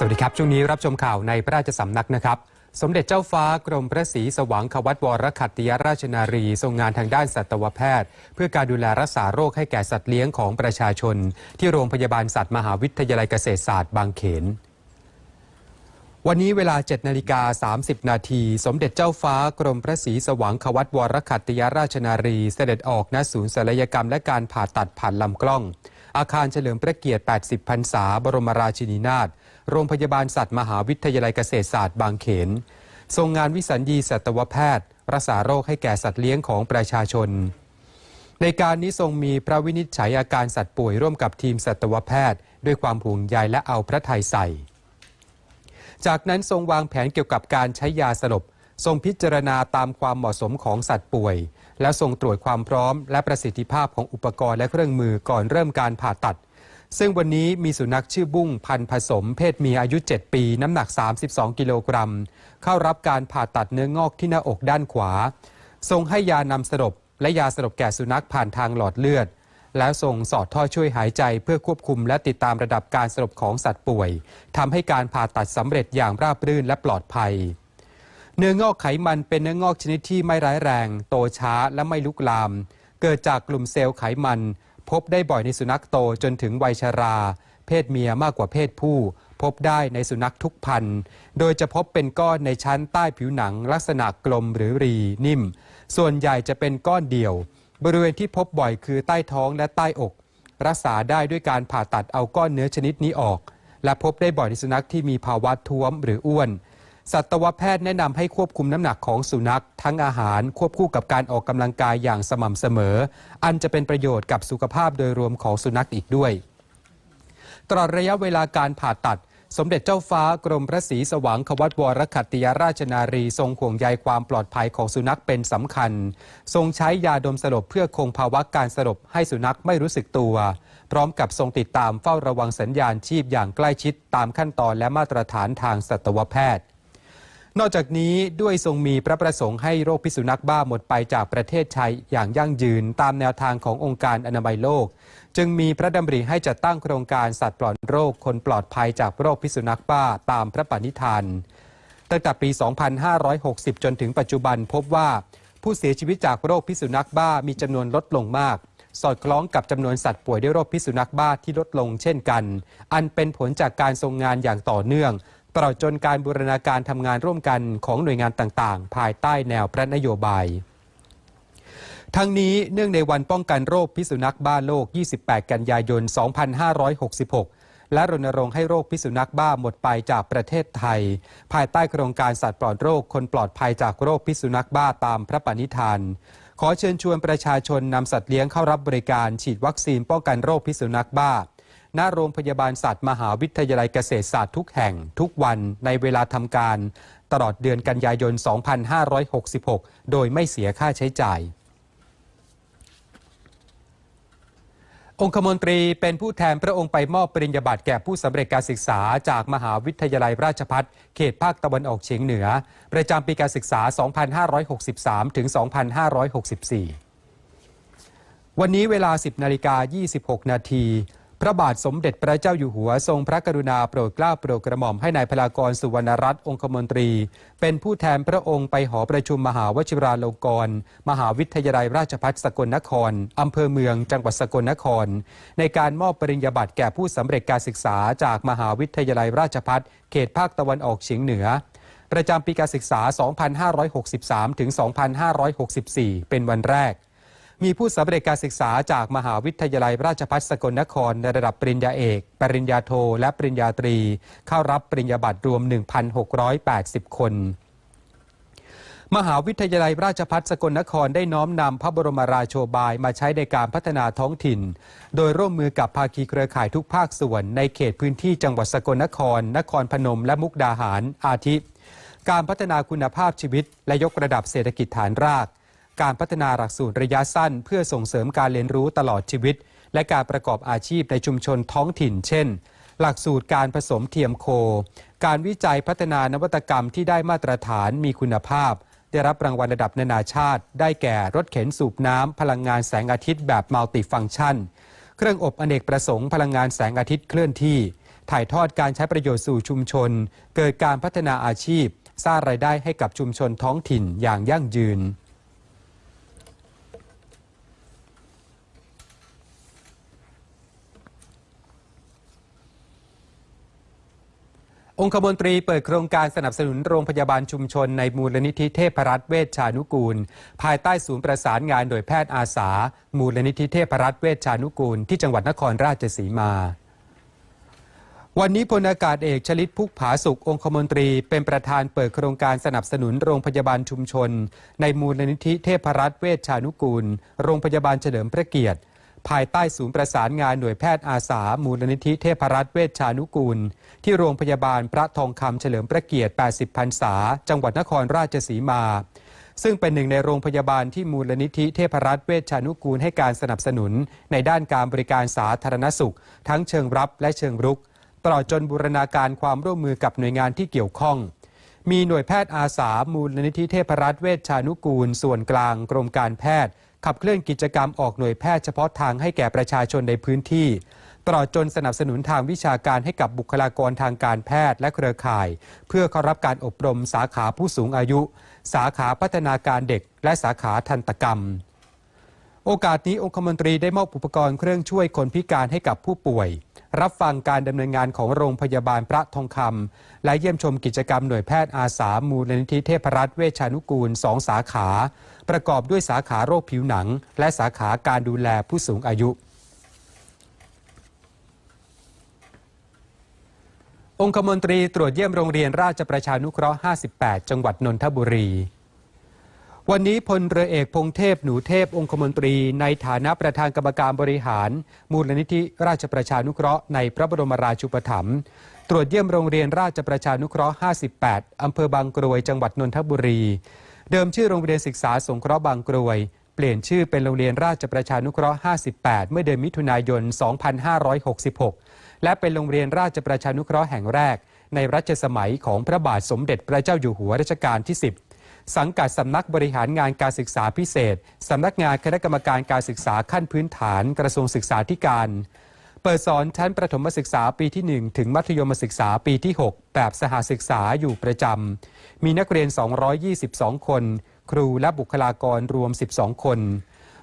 สวัสดีครับ ช่วงนี้รับชมข่าวในพระราชสำนักนะครับ สมเด็จเจ้าฟ้ากรมพระศรีสว่างควัตวรขัตติยราชนารี ทรงงานทางด้านสัตวแพทย์ เพื่อการดูแลรักษาโรคให้แก่สัตว์เลี้ยงของประชาชน ที่โรงพยาบาลสัตว์มหาวิทยาลัยเกษตรศาสตร์บางเขนวันนี้เวลา 7 นาฬิกา 30 นาที สมเด็จเจ้าฟ้ากรมพระศรีสว่างควัตวรขัตติยราชนารี เสด็จออกณศูนย์ศัลยกรรมและการผ่าตัดผ่านลำกล้อง อาคารเฉลิมพระเกียรติ 80 พรรษา บรมราชินีนาถ โรงพยาบาลสัตว์มหาวิทยาลัยเกษตรศาสตร์บางเขนทรงงานวิสัญญีสัตวแพทย์ รักษาโรคให้แก่สัตว์เลี้ยงของประชาชน ในการนี้ทรงมีพระวินิจฉัยอาการสัตว์ป่วยร่วมกับทีมสัตวแพทย์ ด้วยความห่วงใยและเอาพระทัยใส่ จากนั้นทรงวางแผนเกี่ยวกับการใช้ยาสลบทรงพิจารณาตามความเหมาะสมของสัตว์ป่วย และทรงตรวจความพร้อม และประสิทธิภาพของอุปกรณ์และเครื่องมือก่อนเริ่มการผ่าตัด ซึ่งวันนี้มีสุนัขชื่อบุ้งพันผสมเพศเมียอายุ 7 ปี น้ำหนัก 32 กิโลกรัม เข้ารับการผ่าตัดเนื้องอกที่หน้าอกด้านขวา ทรงให้ยานำสลบและยาสลบแก่สุนัขผ่านทางหลอดเลือด แล้วส่งสอดท่อช่วยหายใจเพื่อควบคุมและติดตามระดับการสลบของสัตว์ป่วยทำให้การผ่าตัดสำเร็จอย่างราบรื่นและปลอดภัยเนื้องอกไขมันเป็นเนื้องอกชนิดที่ไม่ร้ายแรง โตช้าและไม่ลุกลาม เกิดจากกลุ่มเซลล์ไขมัน พบได้บ่อยในสุนัขโตจนถึงวัยชรา เพศเมียมากกว่าเพศผู้ พบได้ในสุนัขทุกพันธุ์ โดยจะพบเป็นก้อนในชั้นใต้ผิวหนัง ลักษณะกลมหรือรีนิ่ม ส่วนใหญ่จะเป็นก้อนเดี่ยว บริเวณที่พบบ่อยคือใต้ท้องและใต้อก รักษาได้ด้วยการผ่าตัดเอาก้อนเนื้อชนิดนี้ออก และพบได้บ่อยในสุนัขที่มีภาวะท้วมหรืออ้วน สัตวแพทย์แนะนำให้ควบคุมน้ำหนักของสุนัข ทั้งอาหารควบคู่กับการออกกำลังกายอย่างสม่ำเสมอ อันจะเป็นประโยชน์กับสุขภาพโดยรวมของสุนัขอีกด้วย ตลอดระยะเวลาการผ่าตัด สมเด็จเจ้าฟ้ากรมพระศรีสว่างควัตวรขัตติยราชนารีทรงห่วงใยความปลอดภัยของสุนัขเป็นสำคัญ ทรงใช้ยาดมสลบเพื่อคงภาวะการสลบให้สุนัขไม่รู้สึกตัว พร้อมกับทรงติดตามเฝ้าระวังสัญญาณชีพอย่างใกล้ชิดตามขั้นตอนและมาตรฐานทางสัตวแพทย์ นอกจากนี้ด้วยทรงมีพระประสงค์ให้โรคพิษสุนัขบ้าหมดไปจากประเทศไทยอย่างยั่งยืนตามแนวทางขององค์การอนามัยโลก จึงมีพระดำริให้จัดตั้งโครงการสัตว์ปลอดโรคคนปลอดภัยจากโรคพิษสุนัขบ้าตามพระปณิธานตั้งแต่ปี 2560 จนถึงปัจจุบันพบว่าผู้เสียชีวิตจากโรคพิษสุนัขบ้ามีจำนวนลดลงมาก สอดคล้องกับจำนวนสัตว์ป่วยด้วยโรคพิษสุนัขบ้าที่ลดลงเช่นกัน อันเป็นผลจากการทรงงานอย่างต่อเนื่อง ตลอดจนการบูรณาการทำงานร่วมกันของหน่วยงานต่างๆ ภายใต้แนวพระนโยบาย ทั้งนี้เนื่องในวันป้องกันโรคพิษสุนัขบ้าโลก 28 กันยายน 2566 และรณรงค์ให้โรคพิษสุนัขบ้าหมดไปจากประเทศไทย ภายใต้โครงการสัตว์ปลอดโรคคนปลอดภัยจากโรคพิษสุนัขบ้าตามพระปณิธานขอเชิญชวนประชาชนนำสัตว์เลี้ยงเข้ารับบริการฉีดวัคซีนป้องกันโรคพิษสุนัขบ้า ณโรงพยาบาลสัตว์มหาวิทยาลัยเกษตรศาสตร์ทุกแห่งทุกวันในเวลาทำการ ตลอดเดือนกันยายน 2566 โดยไม่เสียค่าใช้จ่ายองคมนตรีเป็นผู้แทนพระองค์ไปมอบปริญญาบัตรแก่ผู้สำเร็จการศึกษาจากมหาวิทยาลัยราชภัฏเขตภาคตะวันออกเฉียงเหนือ ประจำปีการศึกษา 2563 ถึง 2564 วันนี้เวลา 10 นาฬิกา 26 นาที พระบาทสมเด็จพระเจ้าอยู่หัวทรงพระกรุณาโปรดเกล้าโปรดกระหม่อมให้นายพลากรสุวรรณรัตน์องคมนตรี เป็นผู้แทนพระองค์ไปหอประชุมมหาวชิราลงกรณ์มหาวิทยาลัยราชภัฏสกลนครอำเภอเมืองจังหวัดสกลนคร ในการมอบปริญญาบัตรแก่ผู้สำเร็จการศึกษาจากมหาวิทยาลัยราชภัฏเขตภาคตะวันออกเฉียงเหนือ ประจำปีการศึกษา 2563 ถึง 2564 เป็นวันแรก มีผู้สำเร็จการศึกษาจากมหาวิทยาลัยราชภัฏสกลนครในระดับปริญญาเอก ปริญญาโท และปริญญาตรี เข้ารับปริญญาบัตรรวม 1,680 คนมหาวิทยาลัยราชภัฏสกลนครได้น้อมนำพระบรมราโชบายมาใช้ในการพัฒนาท้องถิ่น โดยร่วมมือกับภาคีเครือข่ายทุกภาคส่วน ในเขตพื้นที่จังหวัดสกลนคร นครพนม และมุกดาหารอาทิ การพัฒนาคุณภาพชีวิต และยกระดับเศรษฐกิจฐานราก การพัฒนาหลักสูตรระยะสั้น เพื่อส่งเสริมการเรียนรู้ตลอดชีวิต และการประกอบอาชีพในชุมชนท้องถิ่น เช่น หลักสูตรการผสมเทียมโค การวิจัยพัฒนานวัตกรรมที่ได้มาตรฐานมีคุณภาพ ได้รับรางวัลระดับนานาชาติ ได้แก่รถเข็นสูบน้ำพลังงานแสงอาทิตย์แบบมัลติฟังก์ชัน เครื่องอบอเนกประสงค์พลังงานแสงอาทิตย์เคลื่อนที่ ถ่ายทอดการใช้ประโยชน์สู่ชุมชน เกิดการพัฒนาอาชีพ สร้างรายได้ให้กับชุมชนท้องถิ่นอย่างยั่งยืน องคมนตรีเปิดโครงการสนับสนุนโรงพยาบาลชุมชนในมูลนิธิเทพรัตน์เวชชานุกูล ภายใต้ศูนย์ประสานงานโดยแพทย์อาสา มูลนิธิเทพรัตน์เวชชานุกูล ที่จังหวัดนครราชสีมา วันนี้พลอากาศเอกชลิตพุกผาสุของคมนตรี เป็นประธานเปิดโครงการสนับสนุนโรงพยาบาลชุมชน ในมูลนิธิเทพรัตน์เวชชานุกูล โรงพยาบาลเฉลิมพระเกียรติ ภายใต้ศูนย์ประสานงานหน่วยแพทย์อาสา มูลนิธิเทพรัตน์เวชชานุกูล ที่โรงพยาบาลพระทองคำเฉลิมพระเกียรติ 80 พรรษา จังหวัดนครราชสีมา ซึ่งเป็นหนึ่งในโรงพยาบาลที่มูลนิธิเทพรัตน์เวชชานุกูลให้การสนับสนุน ในด้านการบริการสาธารณสุข ทั้งเชิงรับและเชิงรุก ตลอดจนบูรณาการความร่วมมือกับหน่วยงานที่เกี่ยวข้องมีหน่วยแพทย์อาสา มูลนิธิเทพรัตน์เวชชานุกูล ส่วนกลางกรมการแพทย์ ขับเคลื่อนกิจกรรมออกหน่วยแพทย์เฉพาะทางให้แก่ประชาชนในพื้นที่ ตลอดจนสนับสนุนทางวิชาการให้กับบุคลากรทางการแพทย์และเครือข่าย เพื่อเข้ารับการอบรมสาขาผู้สูงอายุ สาขาพัฒนาการเด็ก และสาขาทันตกรรม โอกาสนี้องคมนตรีได้มอบอุปกรณ์เครื่องช่วยคนพิการให้กับผู้ป่วย รับฟังการดำเนินงานของโรงพยาบาลพระทองคำและเยี่ยมชมกิจกรรมหน่วยแพทย์อาสามูลนิธิเทพรัตน์เวชานุกูลสองสาขา ประกอบด้วยสาขาโรคผิวหนัง และสาขาการดูแลผู้สูงอายุองคมนตรีตรวจเยี่ยมโรงเรียนราชประชานุเคราะห์ 58 จังหวัดนนทบุรี วันนี้พลเรือเอกพงเทพหนูเทพองคมนตรีในฐานะประธานกรรมการบริหาร มูลนิธิราชประชานุเคราะห์ในพระบรมราชูปถัมภ์ตรวจเยี่ยมโรงเรียนราชประชานุเคราะห์ 58 อำเภอบางกรวยจังหวัดนนทบุรี เดิมชื่อโรงเรียนศึกษาสงเคราะห์บางกรวย เปลี่ยนชื่อเป็นโรงเรียนราชประชานุเคราะห์ 58 เมื่อเดือนมิถุนายน 2566 และเป็นโรงเรียนราชประชานุเคราะห์แห่งแรก ในรัชสมัยของพระบาทสมเด็จพระเจ้าอยู่หัวรัชกาลที่ 10สังกัดสำนักบริหารงานการศึกษาพิเศษ สำนักงานคณะกรรมการการศึกษาขั้นพื้นฐานกระทรวงศึกษาธิการ เปิดสอนชั้นประถมศึกษาปีที่ 1 ถึงมัธยมศึกษาปีที่ 6 แบบสหศึกษาอยู่ประจำ มีนักเรียน 222 คน ครูและบุคลากรรวม 12 คน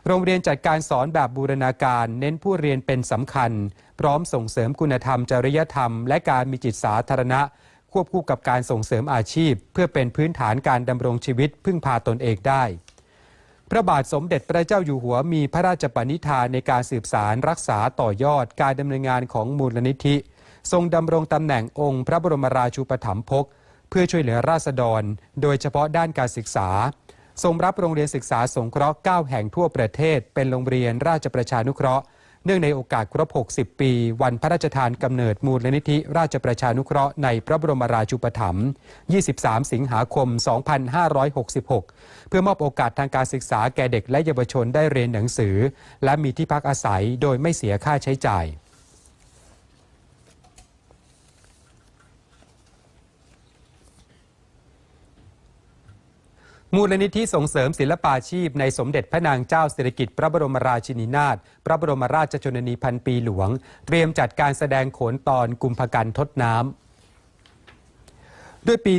โรงเรียนจัดการสอนแบบบูรณาการเน้นผู้เรียนเป็นสำคัญ พร้อมส่งเสริมคุณธรรมจริยธรรม และการมีจิตสาธารณะ ควบคู่กับการส่งเสริมอาชีพ เพื่อเป็นพื้นฐานการดำรงชีวิตพึ่งพาตนเองได้ พระบาทสมเด็จพระเจ้าอยู่หัวมีพระราชปณิธานในการสืบสารรักษาต่อยอดการดำเนินงานของมูลนิธิ ทรงดำรงตำแหน่งองค์พระบรมราชูปถัมภกเพื่อช่วยเหลือราษฎร โดยเฉพาะด้านการศึกษา ทรงรับโรงเรียนศึกษาสงเคราะห์ 9 แห่งทั่วประเทศ เป็นโรงเรียนราชประชานุเคราะห์ เนื่องในโอกาสครบ 60 ปี วันพระราชทานกำเนิดมูลนิธิราชประชานุเคราะห์ในพระบรมราชูปถัมภ์ 23 สิงหาคม 2566 เพื่อมอบโอกาสทางการศึกษาแก่เด็กและเยาวชนได้เรียนหนังสือ และมีที่พักอาศัยโดยไม่เสียค่าใช้จ่าย มูลนิธิส่งเสริมศิลปาชีพในสมเด็จพระนางเจ้าสิริกิติ์พระบรมราชินีนาถพระบรมราชชนนีพันปีหลวง เตรียมจัดการแสดงโขนตอนกุมภกันทดน้ำด้วยปี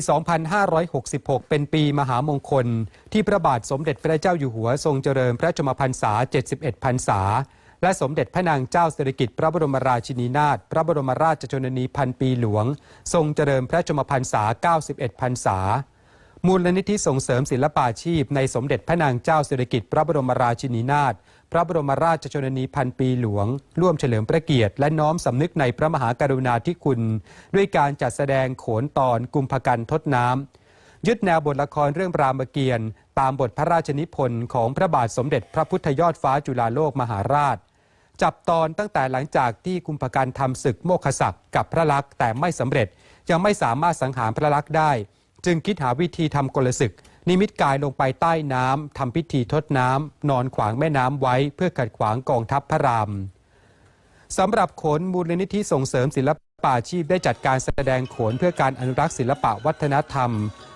2566 เป็นปีมหามงคล ที่พระบาทสมเด็จพระเจ้าอยู่หัวทรงเจริญพระชมพรรษา 71 พรรษา และสมเด็จพระนางเจ้าสิริกิติ์พระบรมราชินีนาถ พระบรมราชชนนีพันปีหลวง ทรงเจริญพระชมพรรษา 91 พรรษา มูลนิธิส่งเสริมศิลปาชีพ ในสมเด็จพระนางเจ้าสิริกิติ์พระบรมราชินีนาถ พระบรมราชชนนีพันปีหลวง ร่วมเฉลิมพระเกียรติ และน้อมสำนึกในพระมหากรุณาธิคุณ ด้วยการจัดแสดงโขนตอนกุมภกันทดน้ำ ยึดแนวบทละครเรื่องรามเกียรติ์ตามบทพระราชนิพนธ์ของพระบาทสมเด็จพระพุทธยอดฟ้าจุฬาโลกมหาราช จับตอนตั้งแต่หลังจากที่กุมภกันทำศึกโมคศักดิ์กับพระลักษณ์แต่ไม่สำเร็จยังไม่สามารถสังหารพระลักษณ์ได้ จึงคิดหาวิธีทำกลศึก นิมิตกายลงไปใต้น้ำทำพิธีทดน้ำนอนขวางแม่น้ำไว้ เพื่อขัดขวางกองทัพพระรามสำหรับโขนมูลนิธิส่งเสริมศิลปาชีพได้จัดการแสดงโขนเพื่อการอนุรักษ์ศิลปะวัฒนธรรม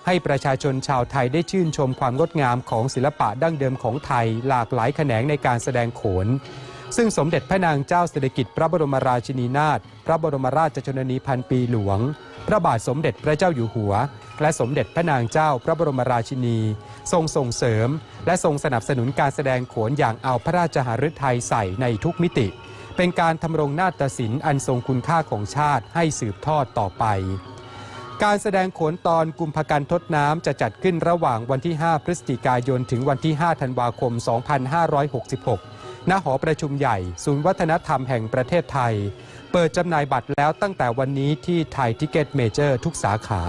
ให้ประชาชนชาวไทยได้ชื่นชมความงดงามของศิลปะดั้งเดิมของไทย หลากหลายแขนงในการแสดงโขน ซึ่งสมเด็จพระนางเจ้าสิริกิติ์พระบรมราชินีนาถพระบรมราชชนนีพันปีหลวง พระบาทสมเด็จพระเจ้าอยู่หัว และสมเด็จพระนางเจ้าพระบรมราชินี ทรงส่งเสริม และทรงสนับสนุนการแสดงโขนอย่างเอาพระราชหฤทัยใส่ในทุกมิติ เป็นการทำรงนาฏศิลป์อันทรงคุณค่าของชาติให้สืบทอดต่อไป การแสดงโขนตอนกุมภกันทดน้ำจะจัดขึ้นระหว่างวันที่ 5 พฤศจิกายนถึงวันที่ 5 ธันวาคม 2566ณหอประชุมใหญ่ ศูนย์วัฒนธรรมแห่งประเทศไทย เปิดจำหน่ายบัตรแล้วตั้งแต่วันนี้ที่ไทยทิเก็ตเมเจอร์ทุกสาขา